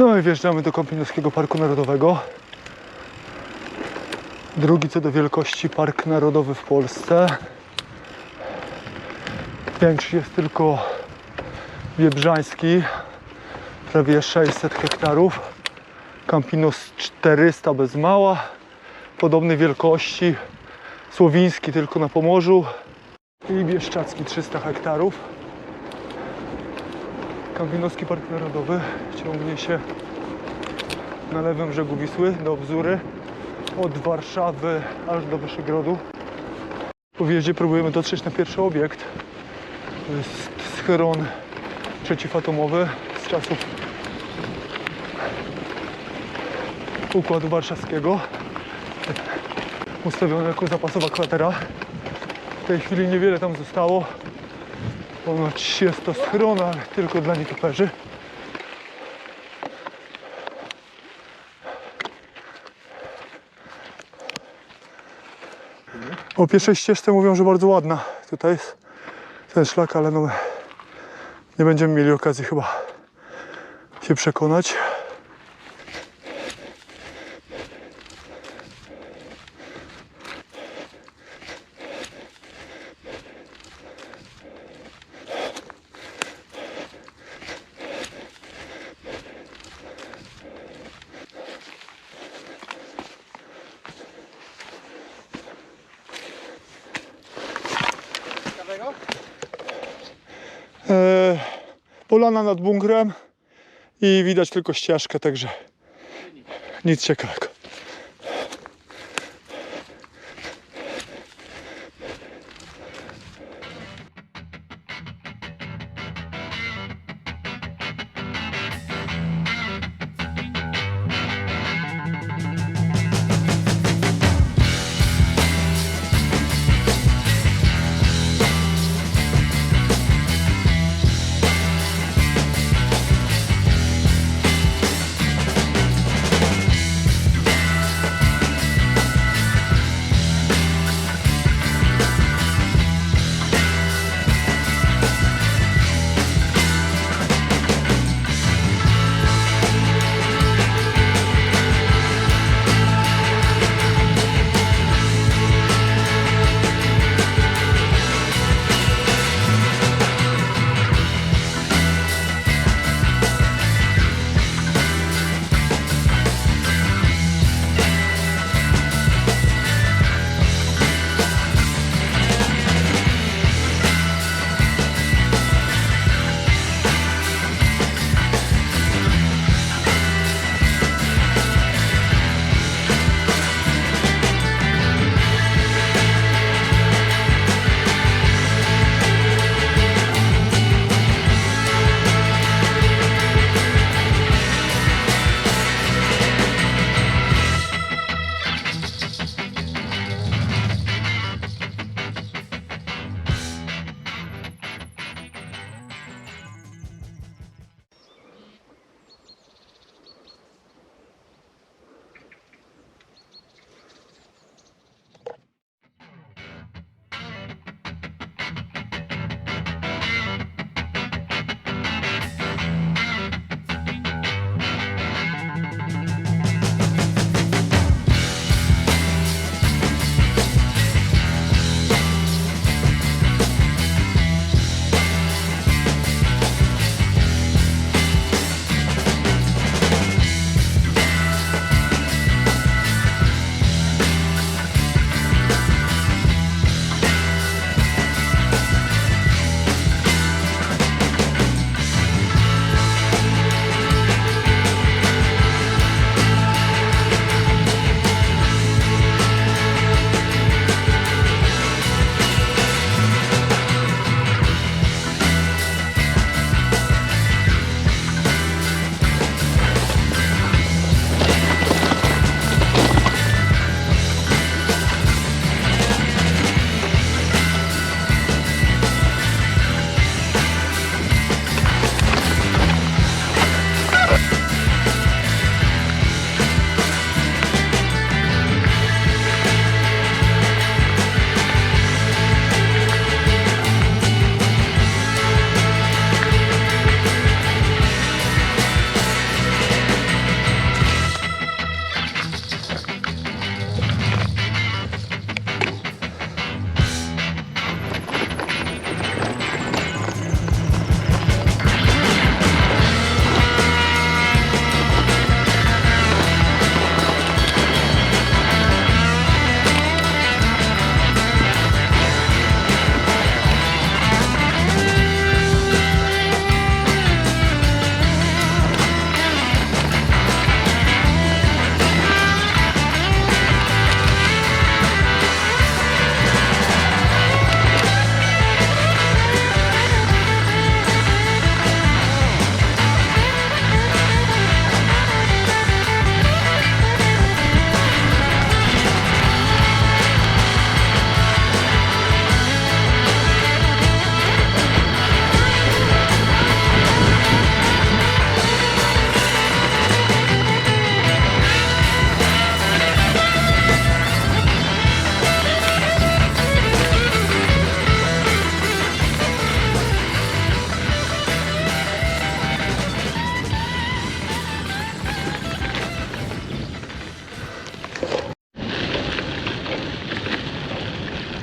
No i wjeżdżamy do Kąpielowskiego Parku Narodowego. Drugi co do wielkości park narodowy w Polsce. Większy jest tylko Biebrzański, prawie 600 hektarów. Campinos 400 bez mała, podobnej wielkości. Słowiński tylko na Pomorzu i Bieszczacki 300 hektarów. Kampinoski Park Narodowy ciągnie się na lewym brzegu Wisły do Bzury od Warszawy aż do Wyszegrodu. Po wjeździe próbujemy dotrzeć na pierwszy obiekt. To jest scheron przeciwatomowy z czasów Układu Warszawskiego. Ustawiony jako zapasowa kwatera. W tej chwili niewiele tam zostało. Ponoć jest to schron, ale tylko dla nietoperzy. O pierwszej ścieżce mówią, że bardzo ładna. Tutaj jest ten szlak, ale no nie będziemy mieli okazji chyba się przekonać. Polana nad bunkrem i widać tylko ścieżkę, także nic ciekawego.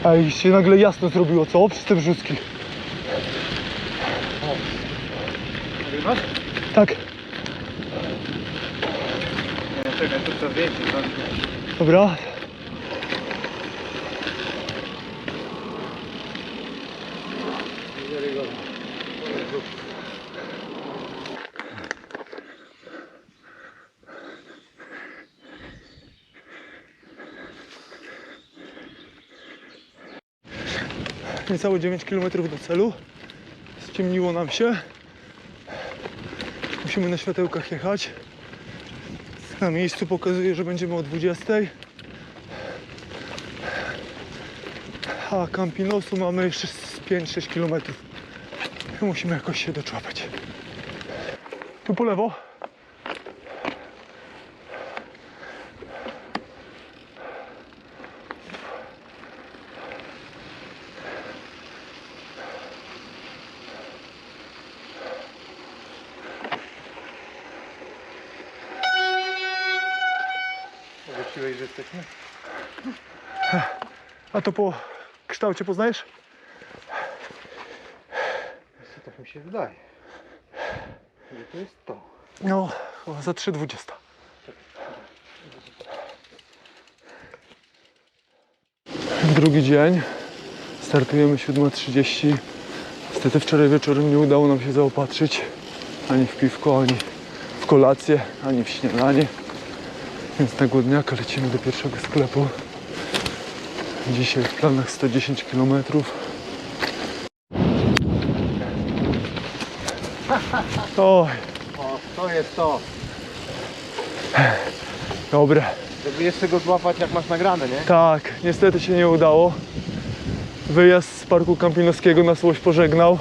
A i się nagle jasno zrobiło, co? Przez te brzuski. Nagrywasz? Tak, Nie, czekaj, tu trzeba zdjęcie zrobić. dobra. Niecałe 9 km do celu. Ściemniło nam się. Musimy na światełkach jechać. Na miejscu pokazuje, że będziemy o 20. A Campinosu mamy jeszcze z 5-6 km. Musimy jakoś się doczłapać. Tu po lewo. Ogłosiłeś, że jesteśmy? A to po kształcie poznajesz? Co tak mi się wydaje? Że to jest to. No, o, za 3,20. Drugi dzień. Startujemy 7.30. Niestety wczoraj wieczorem nie udało nam się zaopatrzyć ani w piwko, ani w kolację, ani w śniadanie. Więc na głodniaka lecimy do pierwszego sklepu. Dzisiaj w planach 110 km. Oj, O, to jest to. dobre. Żeby jeszcze go złapać jak masz nagrane, nie? Tak, niestety się nie udało. Wyjazd z parku kampinoskiego nas łoś pożegnał.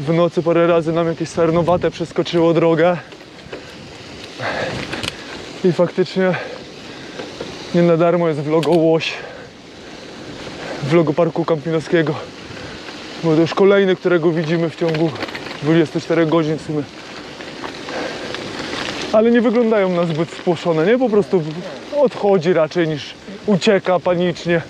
W nocy parę razy nam jakieś sarnowate przeskoczyło drogę. I faktycznie nie na darmo jest vlogo łoś. Vlogo parku kampinoskiego. Bo to już kolejny, którego widzimy w ciągu 24 godzin w sumie. Ale nie wyglądają na zbyt spłoszone, nie? Po prostu odchodzi raczej niż ucieka panicznie.